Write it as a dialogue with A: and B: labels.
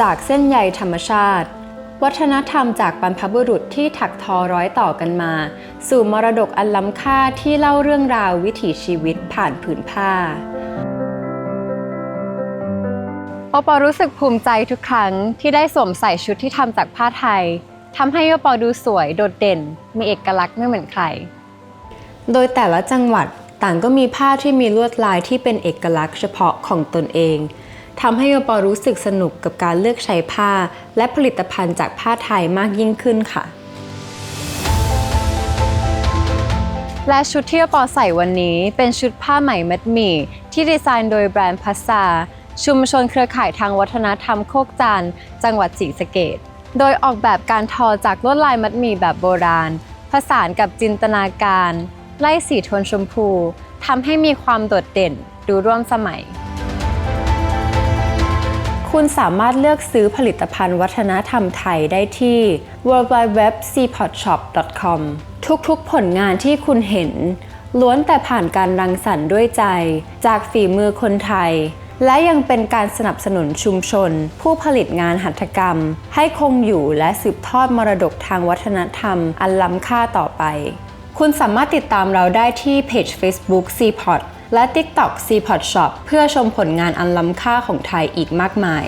A: จากเส้นใยธรรมชาติ วัฒนธรรมจากบรรพบุรุษที่ถักทอร้อยต่อกันมา สู่มรดกอันล้ำค่าที่เล่าเรื่องราววิถีชีวิตผ่านผืนผ้าโอปอรู้สึกภูมิใจทุกครั้งที่ได้สวมใส่ชุดที่ทำจากผ้าไทยทำให้โอปอดูสวยโดดเด่น มีเอกลักษณ์ไม่เหมือนใคร โดยแต่ละจังหวัดต่างก็มีผ้าที่มีลวดลายที่เป็นเอกลักษณ์เฉพาะของตนเอง ทำให้โอปอรู้สึกสนุกกับการเลือกใช้ผ้า และผลิตภัณฑ์จากผ้าไทยมากยิ่งขึ้นค่ะ และชุดที่โอปอใส่วันนี้เป็นชุดผ้าไหมมัดหมี่ ที่ดีไซน์โดยแบรนด์พัสซาชุมชนเครือข่ายทางวัฒนธรรมโคกจานจังหวัดศรีสะเกษโดยออกแบบการทอจากลวดลายมัดหมี่แบบโบราณ ผสานกับจินตนาการ ไล่สีโทนชมพูทำให้มีความโดดเด่นดูร่วมสมัย คุณสามารถเลือกซื้อผลิตภัณฑ์วัฒนธรรมไทยได้ที่ w w w c p o t s h o p c o m ทุกๆ ผลงานที่คุณเห็น ล้วนแต่ผ่านการรังสรรค์ด้วยใจ จากฝีมือคนไทย และยังเป็นการสนับสนุนชุมชน ผู้ผลิตงานหัตถกรรม ให้คงอยู่และสืบทอดมรดกทางวัฒนธรรม อันล้ำค่าต่อไป คุณสามารถติดตามเราได้ที่เพจ Facebook c p o t และ TikTok c p o t Shop เพื่อชมผลงานอันล้ำค่าของไทยอีกมากมาย